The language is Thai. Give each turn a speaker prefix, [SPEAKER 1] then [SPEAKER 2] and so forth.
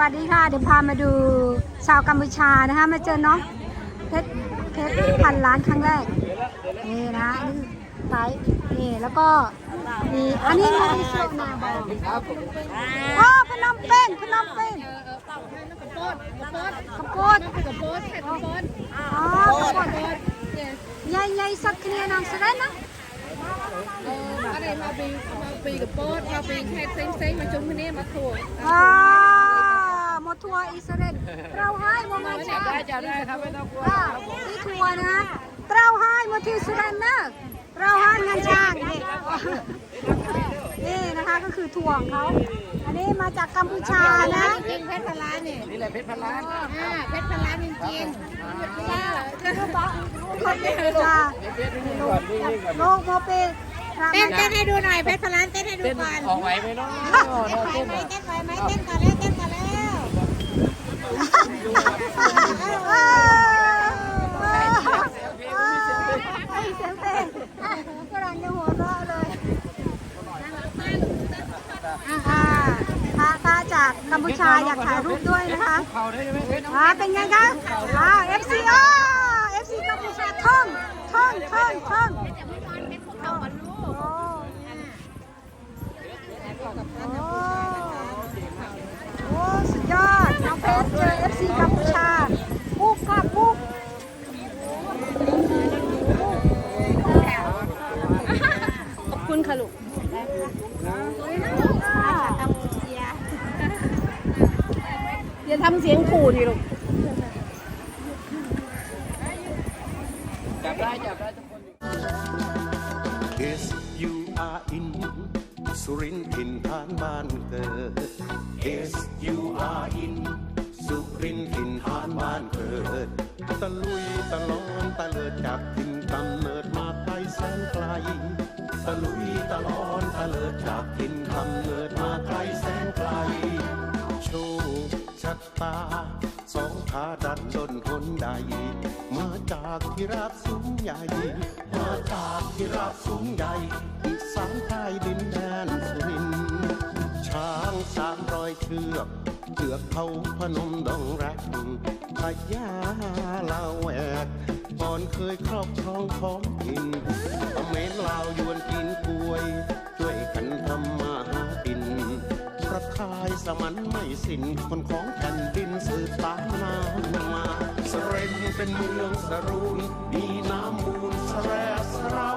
[SPEAKER 1] วัสดีค่ะ เดี๋ยวพามาดูชาวกัมพูชานะคะ มาเจอเนาะเพชรเพชรพันล้านครั้งแรก นี่นะไซส์นี่แล้วก็นี่อันนี้มาที่โซนาบองอ๋อพนมเป้นพนมเป้นกระโปดกระโปดกระโปดอ๋อกระโปดใหญ่ใหญ่สักเนียนางสดนะ
[SPEAKER 2] อะไรมาปีมาปีก
[SPEAKER 1] ระโปดมาปีแค่เซ็งเซ็งมาจุ่มคนนี้มาถั่ว
[SPEAKER 2] จับได้ครับไม่ต้องกลัว
[SPEAKER 1] อ่าที่ทัวร์นะเราให้หมาที่สุรินทร์นะเราให้งานช้างนี่นี่นะคะก็คือทัวร์ของเขาอันนี้มาจากกัมพูชานะ
[SPEAKER 2] จริงเพชรพลานนี่
[SPEAKER 3] นี่แหละเพชรพันล้าน
[SPEAKER 2] อ่าเพชรพลานจริงๆจ้า
[SPEAKER 1] คนเดียวจ้า
[SPEAKER 3] เพชรนี่ก่อนนี่นี่ก่อน
[SPEAKER 1] โลกโมเปพระ
[SPEAKER 2] เต้น
[SPEAKER 1] มา
[SPEAKER 2] เต้นให้ดูหน่อยเพชรพลานเต้นให้ดู
[SPEAKER 3] เต้น
[SPEAKER 2] ก่อน
[SPEAKER 3] ออกไหวไหมเนาะ
[SPEAKER 2] เต้นไหวไหมเต้นไหวไหมเต้นก่อนแล้วเต้นก่อนแล้ว
[SPEAKER 1] ไอ้เสียงเพลงกำลังจะหัวเราะเลยอ่าพาพาจา กกัมพูชาอยากถ่ายรูปด้วยนะคะ
[SPEAKER 3] เข่าได้ไหมเพชร
[SPEAKER 1] อ่าเป็นไงคะอ่า FC อ่า FC กัมพูชาท่องท่องท่องท่องโอ้โอ้โอ้สุดยอดน้องเพชรเจอ FC กัมพูชาปุ๊บค่ะปุ๊บ
[SPEAKER 2] ขอบคุณค่ะลูก อย่าทำเสียงขู่ดิลูก
[SPEAKER 3] จับได้จับได้ทุกคน
[SPEAKER 4] Yes you are in สุรินทร์ถิ่นฐานบ้านเกิด Yes you are in สุรินทร์ถิ่นฐานบ้านเกิด ตะลุยตะลอนตะเลิดจากถิ่นกำเนิดมาไกลแสนไกล ตะลุยตะลอนตะเลิดจากถิ่นกำเนิดมาไกลแสนไกล ชะตา สองขาดันดนหนใด มาจากที่ราบสูงใหญ่ มาจากที่ราบสูงใหญ่อีสานใต้ดินแดนสุรินทร์ช้างสามรอยเชือกเชือกเขาพนมดองรักพญาลาแวกก่อนเคยครอบครองของกิน มันไม่สิ้นคนของแผ่นดินสืบตามนานมาสเรนเป็นเมืองสรุนมีน้ำมูลสแรสเรา